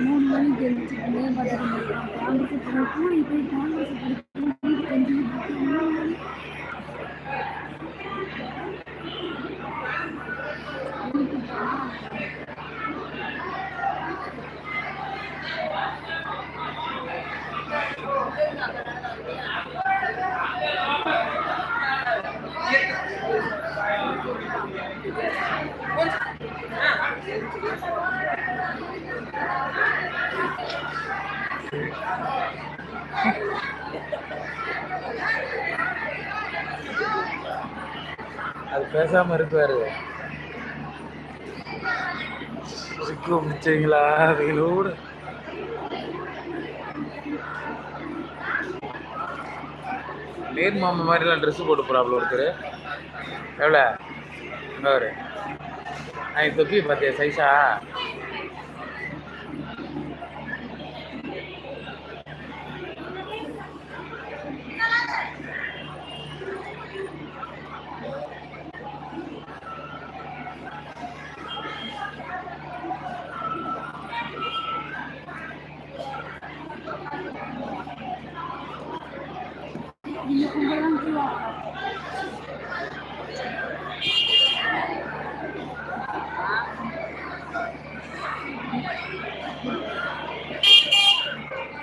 மூணு மணிக்கு எழுந்திரிச்சு பார்த்துட்டு காங்கிரஸ் போய் போய் காங்கிரஸ் அது பேசாம இருக்குவாரு சிக்கு பிடிச்சிங்களா? வெயிலோடு. நேர் மாமா மாதிரிலாம் ட்ரெஸ் போட்டு போறாப்புல ஒருத்தர். எவ்வளோ? எங்கே ஒரு நான் தொப்பி பார்த்தியா சைஸா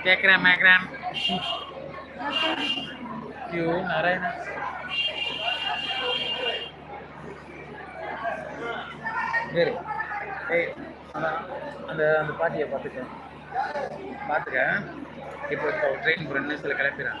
கேட்குறேன் மேக்ரான். ஐயோ நாராயணா சரி ஏய் அதான் அந்த அந்த பாட்டியை பார்த்துக்க. பார்த்துக்க. இப்போ ட்ரெயின் ஒரு ரெண்டு நிமிஷத்தில் கிளப்பிடுறேன்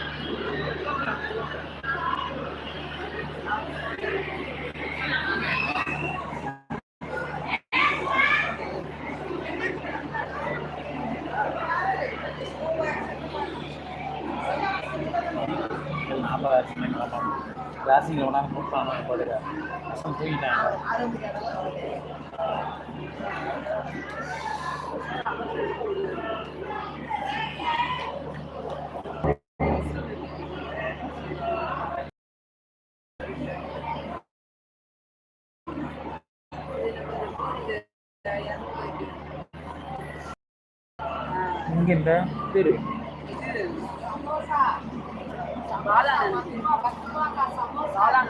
கிளாஸில் ஒன்றா நோட் பண்ணணும் போடுங்க பசங்க தூங்கிட்டாங்க இங்கே இந்த திரு. காளான் காளான்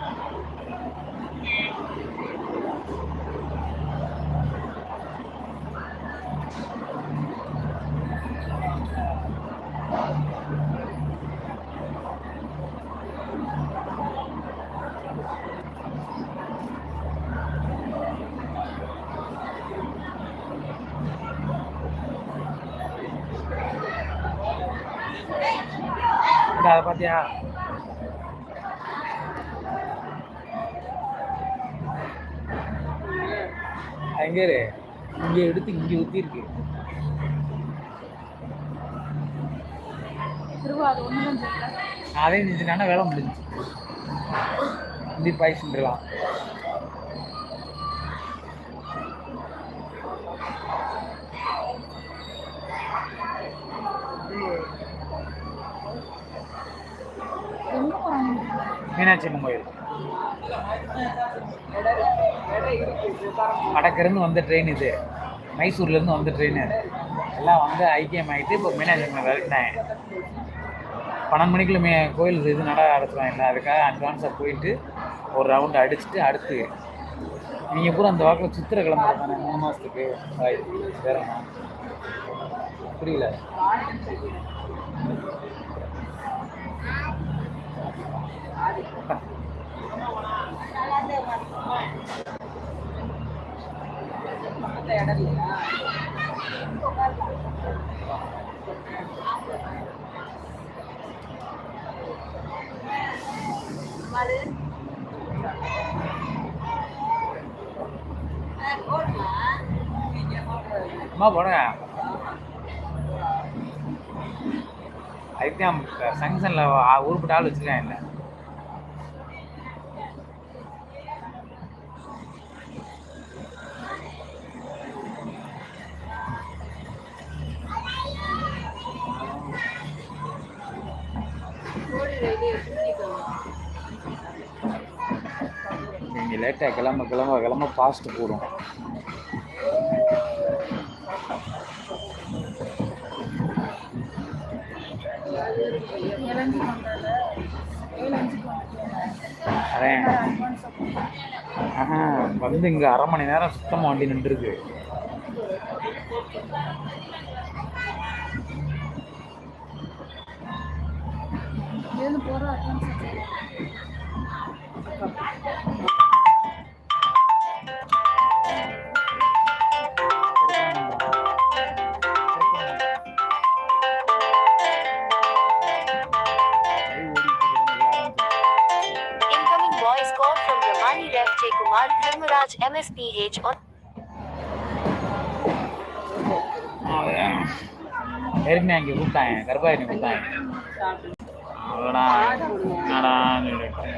அதை பார்த்தியா இரு. இங்க எடுத்து இங்க ஊத்தி இருக்கு. அது செஞ்சுட்டானா வேலை ஹிந்தி பாய்ஸ்ன்றலாம் எங்கே மீனாட்சி அம்மன் கோயில். இடம் வடக்கிருந்து வந்த ட்ரெயின் இது. மைசூர்லேருந்து வந்த ட்ரெயின் எல்லாம் வந்து ஐக்கியம் ஆகிட்டு இப்போ மீனாட்சி அம்மன் விரட்டினாங்க பன்னெண்டு மணிக்குள்ள மே கோயில் இது நட அடைச்சிருவாங்க அதுக்காக அட்வான்ஸாக போயிட்டு ஒரு ரவுண்டு அடிச்சுட்டு அடுத்து. நீங்கள் பூரா அந்த வாக்கில் சித்திர கிளம்புறது தானே மூணு மாதத்துக்கு வேற புரியல. அம்மா போடுங்க. அதுதான் ஃபங்க்ஷனில் உருப்பிட்ட ஆள் வச்சுருக்காங்க இல்லை நீ லேட்டாக கிளம்ப கிளம்ப கிளம்ப ஃபாஸ்ட்டு போடும் ஆஹா வந்து இங்கே அரை மணி நேரம் சுத்தமாக வண்டி நின்றுருக்கு. போகிற Ref J. Kumar MSPH on ஏற்கனவே அங்கே கூப்பிட்டாங்க கருப்பாயினி கூப்பிட்டாங்க சொல்லிட்டு.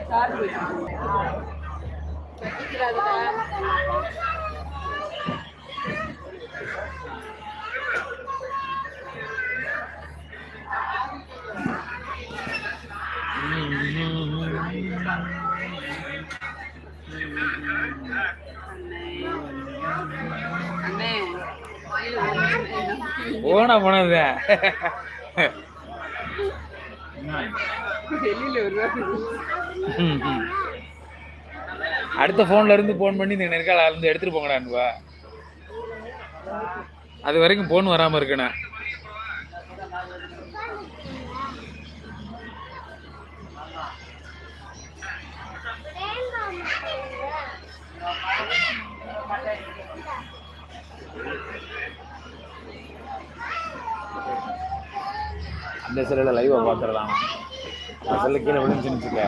போன போனது. அடுத்த ஃபோன்ல இருந்து ஃபோன் பண்ணி இந்த நெருக்கால இருந்து எடுத்துட்டு போங்கடான்னுவா அது வரைக்கும் ஃபோன் வராம இருக்கணும். அந்த செல்லில் லைவை பார்த்துடலாம். அந்த செல்லு கீழே விழுந்துச்சுன்னு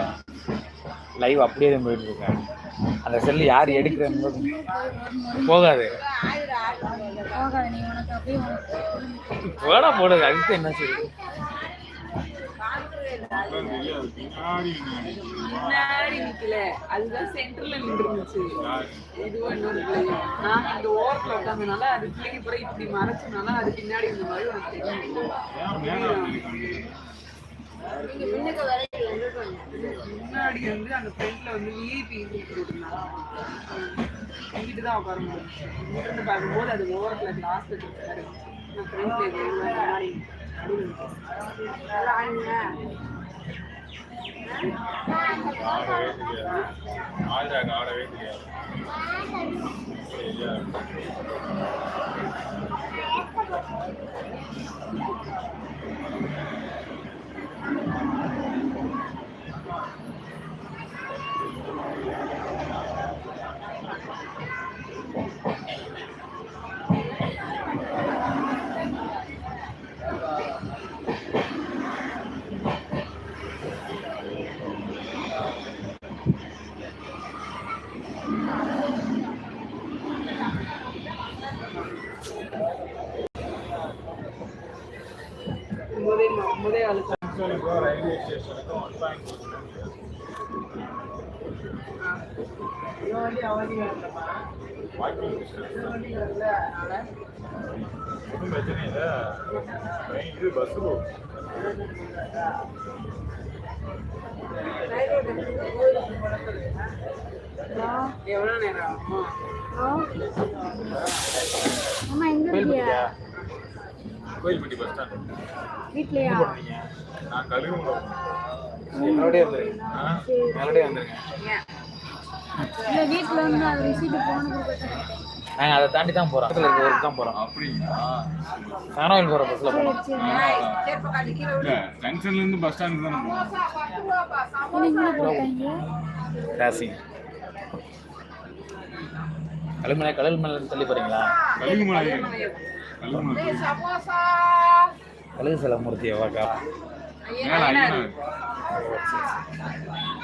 லைவ் அப்படியே தான் போயிட்டு இருக்கேன் அந்த செல்லு யார் எடுக்கிறன்னு போகாது. போடா போடுது அதுக்கு என்ன சரி முன்னாடி நிக்கல. அதுதான் சென்டர்ல நின்றுச்சு இதுவா இன்னொரு பிள்ளைங்க நாங்க இந்த ஓரத்துல உட்காந்தனால அது பிள்ளைங்க பூரா இப்படி மறைச்சனால அது பின்னாடி இந்த மாதிரி உனக்கு தெரியும் முன்னாடி வந்து அந்த ஃப்ரண்ட்ல வந்து விஐபி போட்டுருந்தாங்க இங்கிட்டு தான் உட்கார முடியும் பார்க்கும்போது அது ஓரத்துல கிளாஸ்ல இருக்காரு நான் ஃப்ரெண்ட்ல முன்னாடி நடுவுல நிக்கிறேன். நல்லா ஆடவே தெரியாது ஒன்றும் பிரச்சனை இல்லை இது பஸ்ஸு போகும் எவ்வளோ நேரம் எங்க இருக்கியா கோயில்பட்டி பஸ் ஸ்டாண்ட். வீட்லயா? நான் கழுகுமலை என்னோடய வந்துருங்க நாங்கள் அதை தாண்டி தான் போகிறோம் பக்கத்தில் இருக்க ஊருக்கு தான் போகிறோம் அப்படிங்களா? நானும் போகிற பஸ்ஸில் போகிறோம் ஜங்ஷன்லேருந்து பஸ் ஸ்டாண்டுக்கு தானே கிராசிங் கழுமலை கடல் மலை தள்ளி போகிறீங்களா கழுகுமலை. கழுகு சில மூர்த்தி வாக்கா Đôi.